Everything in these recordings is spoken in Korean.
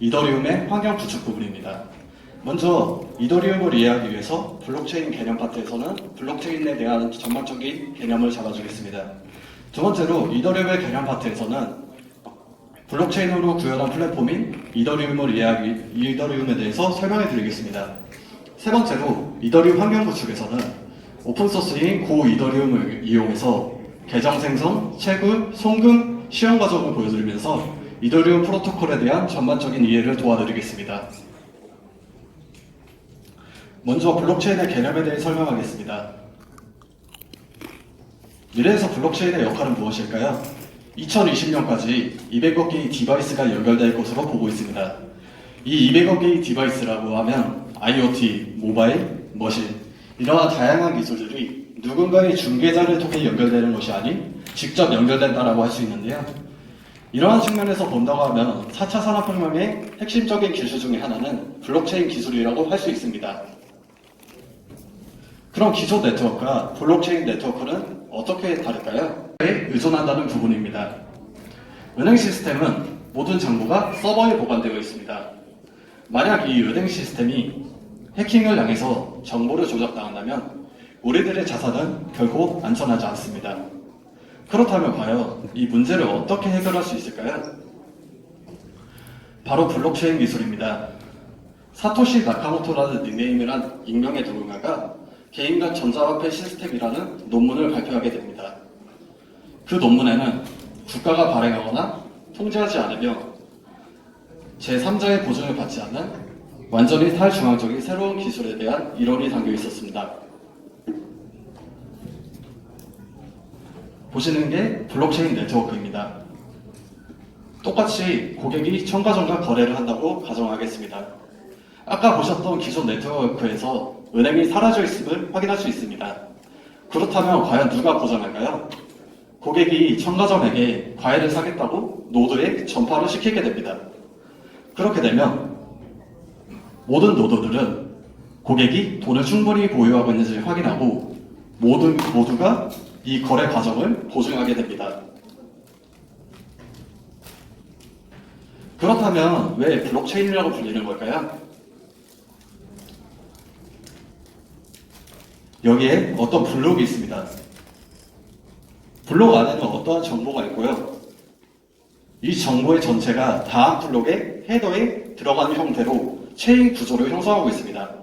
이더리움의 환경 구축 부분입니다. 먼저 이더리움을 이해하기 위해서 블록체인 개념 파트에서는 블록체인에 대한 전반적인 개념을 잡아주겠습니다. 두 번째로 이더리움의 개념 파트에서는 블록체인으로 구현한 플랫폼인 이더리움을 이해하기 이더리움에 대해서 설명해 드리겠습니다. 세 번째로 이더리움 환경 구축에서는 오픈소스인 고 이더리움을 이용해서 계정 생성, 채굴, 송금, 시험 과정을 보여드리면서 이더리움 프로토콜에 대한 전반적인 이해를 도와드리겠습니다. 먼저 블록체인의 개념에 대해 설명하겠습니다. 미래에서 블록체인의 역할은 무엇일까요? 2020년까지 200억 개의 디바이스가 연결될 것으로 보고 있습니다. 이 200억 개의 디바이스라고 하면 IoT, 모바일, 머신 이러한 다양한 기술들이 누군가의 중개자를 통해 연결되는 것이 아닌 직접 연결된다라고 할 수 있는데요. 이러한 측면에서 본다고 하면 4차 산업혁명의 핵심적인 기술 중에 하나는 블록체인 기술이라고 할 수 있습니다. 그럼 기존 네트워크와 블록체인 네트워크는 어떻게 다를까요? 의존한다는 부분입니다. 은행 시스템은 모든 정보가 서버에 보관되어 있습니다. 만약 이 은행 시스템이 해킹을 당해서 정보를 조작당한다면 우리들의 자산은 결코 안전하지 않습니다. 그렇다면 과연 이 문제를 어떻게 해결할 수 있을까요? 바로 블록체인 기술입니다. 사토시 나카모토라는 닉네임이란 익명의 누군가가 개인 간 전자화폐 시스템이라는 논문을 발표하게 됩니다. 그 논문에는 국가가 발행하거나 통제하지 않으며 제3자의 보증을 받지 않는 완전히 탈중앙적인 새로운 기술에 대한 이론이 담겨 있었습니다. 보시는 게 블록체인 네트워크입니다. 똑같이 고객이 첨가전과 거래를 한다고 가정하겠습니다. 아까 보셨던 기존 네트워크에서 은행이 사라져 있음을 확인할 수 있습니다. 그렇다면 과연 누가 보장할까요? 고객이 첨가점에게 과일을 사겠다고 노드에 전파를 시키게 됩니다. 그렇게 되면 모든 노드들은 고객이 돈을 충분히 보유하고 있는지 확인하고 모든 모두가 이 거래 과정을 보증하게 됩니다. 그렇다면 왜 블록체인이라고 불리는 걸까요? 여기에 어떤 블록이 있습니다. 블록 안에는 어떠한 정보가 있고요. 이 정보의 전체가 다음 블록의 헤더에 들어가는 형태로 체인 구조를 형성하고 있습니다.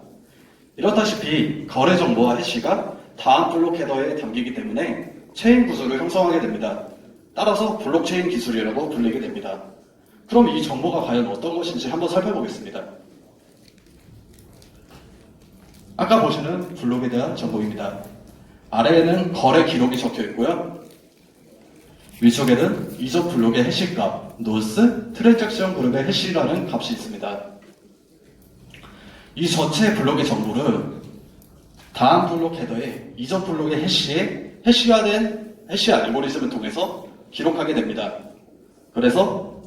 이렇다시피 거래 정보와 해시가 다음 블록 헤더에 담기기 때문에 체인 구조를 형성하게 됩니다. 따라서 블록체인 기술이라고 불리게 됩니다. 그럼 이 정보가 과연 어떤 것인지 한번 살펴보겠습니다. 아까 보시는 블록에 대한 정보입니다. 아래에는 거래 기록이 적혀 있고요. 위쪽에는 이적 블록의 해시값, 노스, 트랜잭션 그룹의 해시라는 값이 있습니다. 이 전체 블록의 정보를 다음 블록 헤더에 이전 블록의 해시에 해시화된 해시 알고리즘을 통해서 기록하게 됩니다. 그래서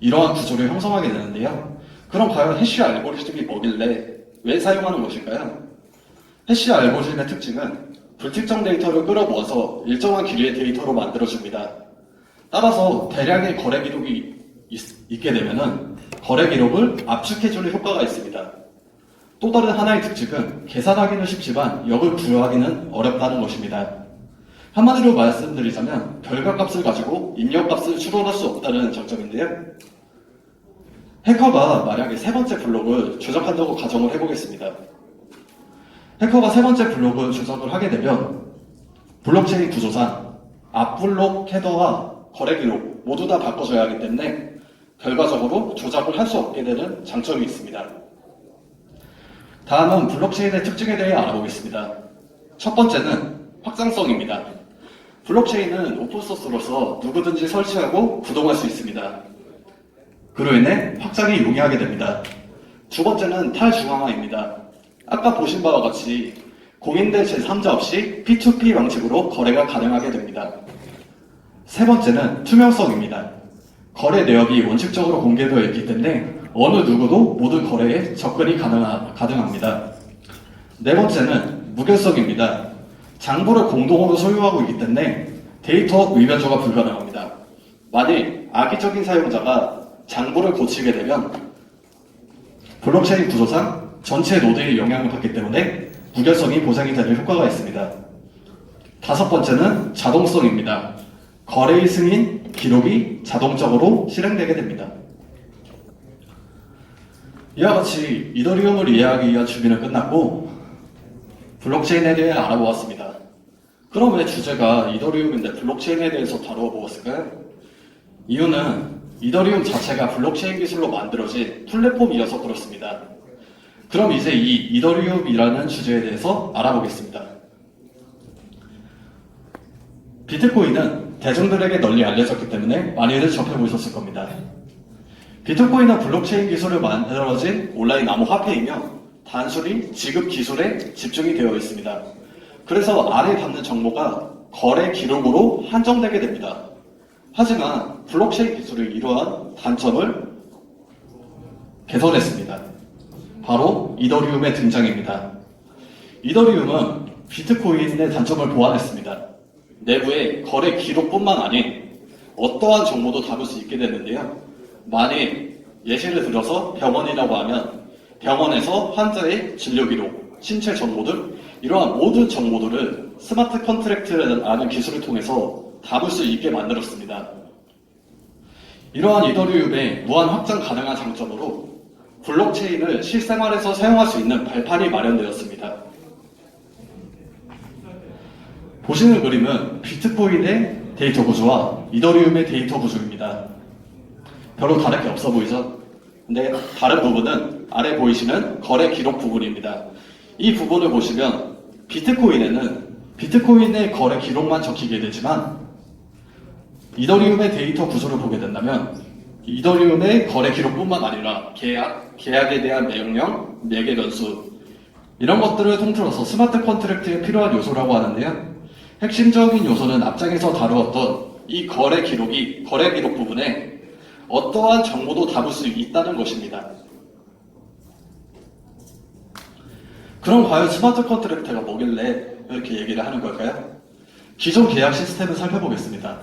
이러한 구조를 형성하게 되는데요. 그럼 과연 해시 알고리즘이 뭐길래 왜 사용하는 것일까요? 해시 알고리즘의 특징은 불특정 데이터를 끌어모아서 일정한 길이의 데이터로 만들어줍니다. 따라서 대량의 거래 기록이 있, 게 되면은 거래 기록을 압축해주는 효과가 있습니다. 또 다른 하나의 특징은 계산하기는 쉽지만 역을 부여하기는 어렵다는 것입니다. 한마디로 말씀드리자면 결과값을 가지고 입력값을 추론할 수 없다는 장점인데요. 해커가 만약에 세 번째 블록을 조작한다고 가정을 해보겠습니다. 해커가 세 번째 블록을 조작을 하게 되면 블록체인 구조상 앞블록 헤더와 거래 기록 모두 다 바꿔줘야 하기 때문에 결과적으로 조작을 할 수 없게 되는 장점이 있습니다. 다음은 블록체인의 특징에 대해 알아보겠습니다. 첫 번째는 확장성입니다. 블록체인은 오픈소스로서 누구든지 설치하고 구동할 수 있습니다. 그로 인해 확장이 용이하게 됩니다. 두 번째는 탈중앙화입니다. 아까 보신 바와 같이 공인대 제3자 없이 P2P 방식으로 거래가 가능하게 됩니다. 세 번째는 투명성입니다. 거래 내역이 원칙적으로 공개되어 있기 때문에 어느 누구도 모든 거래에 접근이 가능하, 가능합니다. 네 번째는 무결성입니다. 장부를 공동으로 소유하고 있기 때문에 데이터 위변조가 불가능합니다. 만일 악의적인 사용자가 장부를 고치게 되면 블록체인 구조상 전체 노드에 영향을 받기 때문에 무결성이 보장이 되는 효과가 있습니다. 다섯 번째는 자동성입니다. 거래의 승인 기록이 자동적으로 실행되게 됩니다. 이와 같이 이더리움을 이해하기 위한 준비는 끝났고 블록체인에 대해 알아보았습니다. 그럼 왜 주제가 이더리움인데 블록체인에 대해서 다루어 보았을까요? 이유는 이더리움 자체가 블록체인 기술로 만들어진 플랫폼이어서 그렇습니다. 그럼 이제 이 이더리움이라는 주제에 대해서 알아보겠습니다. 비트코인은 대중들에게 널리 알려졌기 때문에 많이들 접해보셨을 겁니다. 비트코인은 블록체인 기술을 만들어진 온라인 암호화폐이며 단순히 지급 기술에 집중이 되어 있습니다. 그래서 아래 받는 정보가 거래 기록으로 한정되게 됩니다. 하지만 블록체인 기술이 이러한 단점을 개선했습니다. 바로 이더리움의 등장입니다. 이더리움은 비트코인의 단점을 보완했습니다. 내부에 거래 기록뿐만 아닌 어떠한 정보도 담을 수 있게 되는데요. 만일 예시를 들어서 병원이라고 하면 병원에서 환자의 진료 기록, 신체 정보들 이러한 모든 정보들을 스마트 컨트랙트라는 기술을 통해서 담을 수 있게 만들었습니다. 이러한 이더리움의 무한 확장 가능한 장점으로 블록체인을 실생활에서 사용할 수 있는 발판이 마련되었습니다. 보시는 그림은 비트코인의 데이터 구조와 이더리움의 데이터 구조입니다. 별로 다를 게 없어 보이죠? 근데 다른 부분은 아래 보이시는 거래 기록 부분입니다. 이 부분을 보시면 비트코인에는 비트코인의 거래 기록만 적히게 되지만 이더리움의 데이터 구조를 보게 된다면 이더리움의 거래 기록뿐만 아니라 계약, 계약에 대한 명령, 매개 변수 이런 것들을 통틀어서 스마트 컨트랙트에 필요한 요소라고 하는데요. 핵심적인 요소는 앞장에서 다루었던 이 거래 기록이 거래 기록 부분에 어떠한 정보도 담을 수 있다는 것입니다. 그럼 과연 스마트 컨트랙트가 뭐길래 이렇게 얘기를 하는 걸까요? 기존 계약 시스템을 살펴보겠습니다.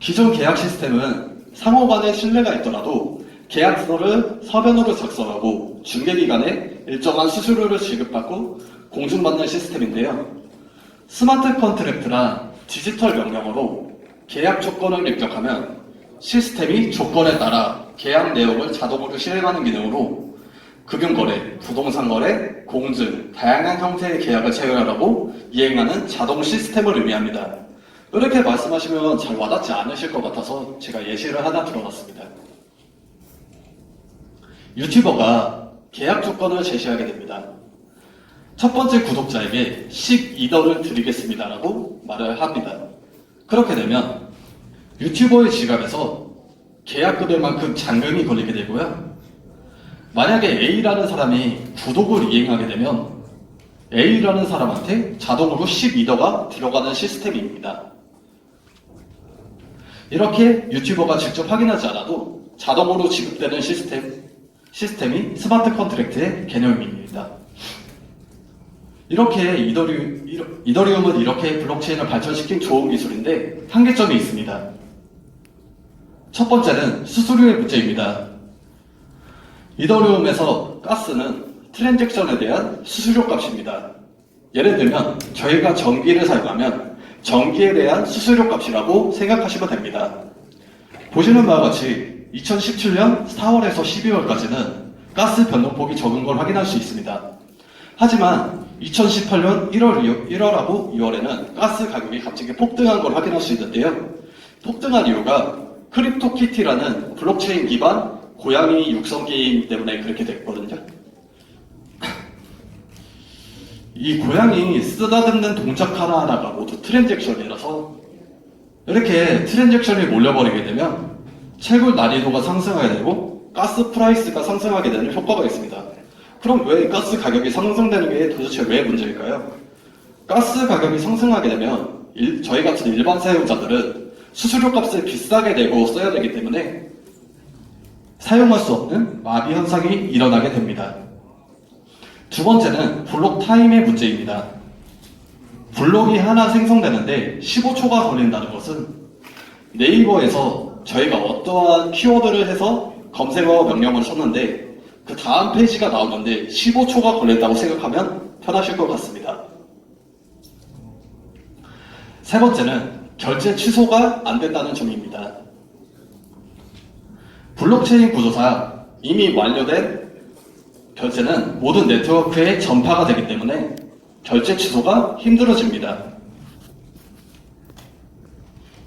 기존 계약 시스템은 상호 간의 신뢰가 있더라도 계약서를 서면으로 작성하고 중개기관에 일정한 수수료를 지급받고 공증받는 시스템인데요. 스마트 컨트랙트란 디지털 명령어로 계약 조건을 입력하면 시스템이 조건에 따라 계약 내용을 자동으로 실행하는 기능으로 금융거래, 부동산거래, 공증, 다양한 형태의 계약을 체결하라고 이행하는 자동 시스템을 의미합니다. 이렇게 말씀하시면 잘 와닿지 않으실 것 같아서 제가 예시를 하나 들어봤습니다. 유튜버가 계약 조건을 제시하게 됩니다. 첫 번째 구독자에게 12달러를 드리겠습니다라고 말을 합니다. 그렇게 되면 유튜버의 지갑에서 계약 금액만큼 잔금이 걸리게 되고요. 만약에 A라는 사람이 구독을 이행하게 되면 A라는 사람한테 자동으로 12더가 들어가는 시스템입니다. 이렇게 유튜버가 직접 확인하지 않아도 자동으로 지급되는 시스템, 시스템이 스마트 컨트랙트의 개념입니다. 이렇게 이더리, 이더리움은 이렇게 블록체인을 발전시킨 좋은 기술인데 한계점이 있습니다. 첫 번째는 수수료의 문제입니다. 이더리움에서 가스는 트랜잭션에 대한 수수료 값입니다. 예를 들면 저희가 전기를 사용하면 전기에 대한 수수료 값이라고 생각하시면 됩니다. 보시는 바와 같이 2017년 4월에서 12월까지는 가스 변동폭이 적은 걸 확인할 수 있습니다. 하지만 2018년 1월, 1월하고 2월에는 가스 가격이 갑자기 폭등한 걸 확인할 수 있는데요. 폭등한 이유가 크립토 키티라는 블록체인 기반 고양이 육성 게임 때문에 그렇게 됐거든요. 이 고양이 쓰다듬는 동작 하나하나가 모두 트랜잭션이라서 이렇게 트랜잭션이 몰려버리게 되면 채굴 난이도가 상승하게 되고 가스 프라이스가 상승하게 되는 효과가 있습니다. 그럼 왜 가스 가격이 상승되는 게 도대체 왜 문제일까요? 가스 가격이 상승하게 되면 일- 저희 같은 일반 사용자들은 수수료 값을 비싸게 내고 써야 되기 때문에 사용할 수 없는 마비 현상이 일어나게 됩니다. 두 번째는 블록 타임의 문제입니다. 블록이 하나 생성되는데 15초가 걸린다는 것은 네이버에서 저희가 어떠한 키워드를 해서 검색어 명령을 쳤는데 그 다음 페이지가 나오는데 15초가 걸린다고 생각하면 편하실 것 같습니다. 세 번째는 결제 취소가 안 된다는 점입니다. 블록체인 구조상 이미 완료된 결제는 모든 네트워크에 전파가 되기 때문에 결제 취소가 힘들어집니다.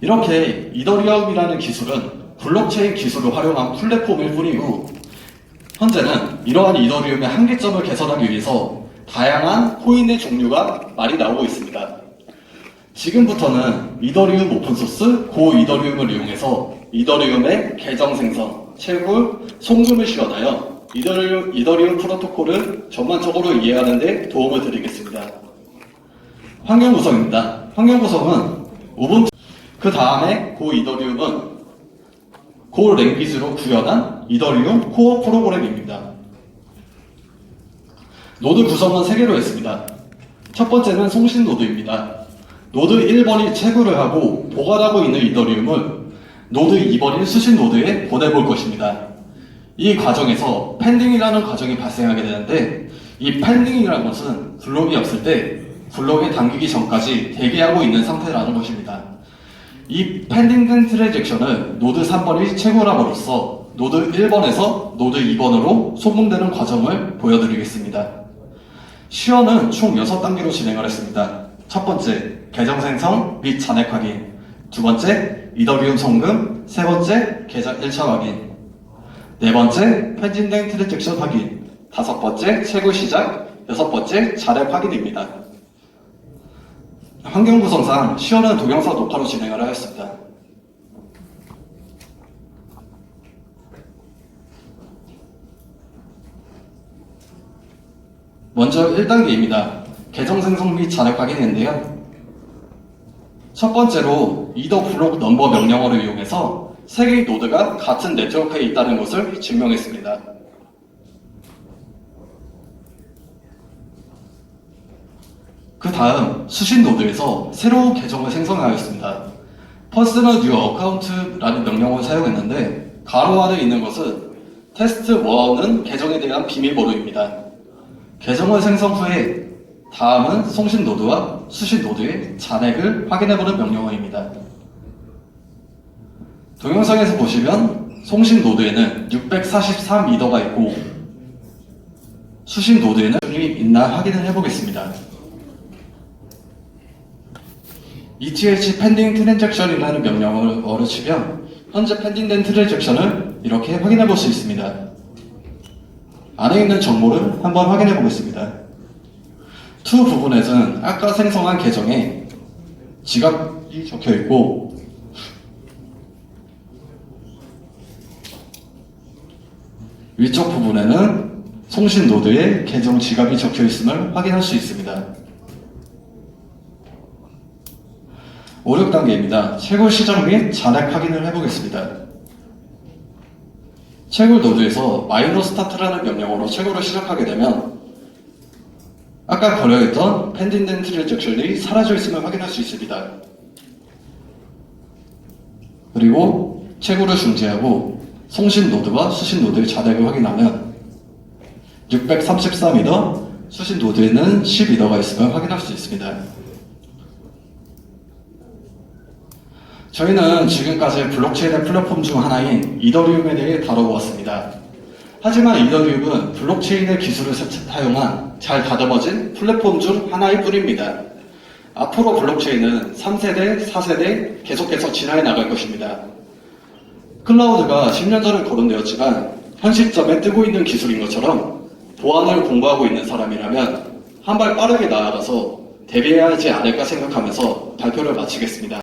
이렇게 이더리움이라는 기술은 블록체인 기술을 활용한 플랫폼일 뿐이고 현재는 이러한 이더리움의 한계점을 개선하기 위해서 다양한 코인의 종류가 많이 나오고 있습니다. 지금부터는 이더리움 오픈소스 고 이더리움을 이용해서 이더리움의 계정 생성, 채굴, 송금을 실현하여 이더리움, 이더리움 프로토콜을 전반적으로 이해하는 데 도움을 드리겠습니다. 환경 구성입니다. 환경 구성은 우분투 그 다음에 고 이더리움은 고 랭귀지로 구현한 이더리움 코어 프로그램입니다. 노드 구성은 3개로 했습니다. 첫 번째는 송신 노드입니다. 노드 1번이 채굴을 하고 보관하고 있는 이더리움을 노드 2번인 수신 노드에 보내볼 것입니다. 이 과정에서 펜딩이라는 과정이 발생하게 되는데 이 펜딩이라는 것은 블록이 없을 때 블록에 당기기 전까지 대기하고 있는 상태라는 것입니다. 이 펜딩된 트랜잭션을 노드 3번이 채굴함으로써 노드 1번에서 노드 2번으로 소분되는 과정을 보여드리겠습니다. 시연은 총 6단계로 진행을 했습니다. 첫 번째, 계정 생성 및 잔액 확인. 두 번째, 이더리움 송금. 세 번째, 계정 1차 확인. 네 번째, 펜딩된 트랜잭션 확인. 다섯 번째, 채굴 시작. 여섯 번째, 잔액 확인입니다. 환경 구성상 시연은 동영상 녹화로 진행을 하였습니다. 먼저 1단계입니다. 계정 생성 및 잔액 확인인데요. 첫 번째로 이더 블록 넘버 명령어를 이용해서 세 개의 노드가 같은 네트워크에 있다는 것을 증명했습니다. 그 다음 수신 노드에서 새로운 계정을 생성하였습니다. 퍼스널 뉴 어카운트라는 명령어를 사용했는데 가로 아래 있는 것은 테스트 1은 계정에 대한 비밀번호입니다. 계정을 생성 후에 다음은 송신 노드와 수신 노드의 잔액을 확인해보는 명령어입니다. 동영상에서 보시면 송신 노드에는 643미더가 있고 수신 노드에는 이 있나 확인을 해보겠습니다. ETH 펜딩 트랜잭션이라는 명령어를 치면 현재 펜딩된 트랜잭션을 이렇게 확인해 볼 수 있습니다. 안에 있는 정보를 한번 확인해 보겠습니다. To 부분에서는 아까 생성한 계정에 지갑이 적혀 있고 위쪽 부분에는 송신 노드에 계정 지갑이 적혀 있음을 확인할 수 있습니다. 5, 6단계입니다. 채굴 시작 및 잔액 확인을 해보겠습니다. 채굴 노드에서 마이너 스타트라는 명령어로 채굴을 시작하게 되면 아까 걸려있던 펜딩된 트랜잭션이 사라져 있음을 확인할 수 있습니다. 그리고 채굴을 중지하고 송신 노드와 수신 노드의 잔액을 확인하면 634미터, 수신 노드에는 10미터가 있음을 확인할 수 있습니다. 저희는 지금까지 블록체인의 플랫폼 중 하나인 이더리움에 대해 다뤄보았습니다. 하지만 이더리움은 블록체인의 기술을 사용한 잘 다듬어진 플랫폼 중 하나일 뿐입니다. 앞으로 블록체인은 3세대, 4세대 계속해서 진화해 나갈 것입니다. 클라우드가 10년 전에 거론되었지만 현 시점에 뜨고 있는 기술인 것처럼 보안을 공부하고 있는 사람이라면 한 발 빠르게 나아가서 대비해야 하지 않을까 생각하면서 발표를 마치겠습니다.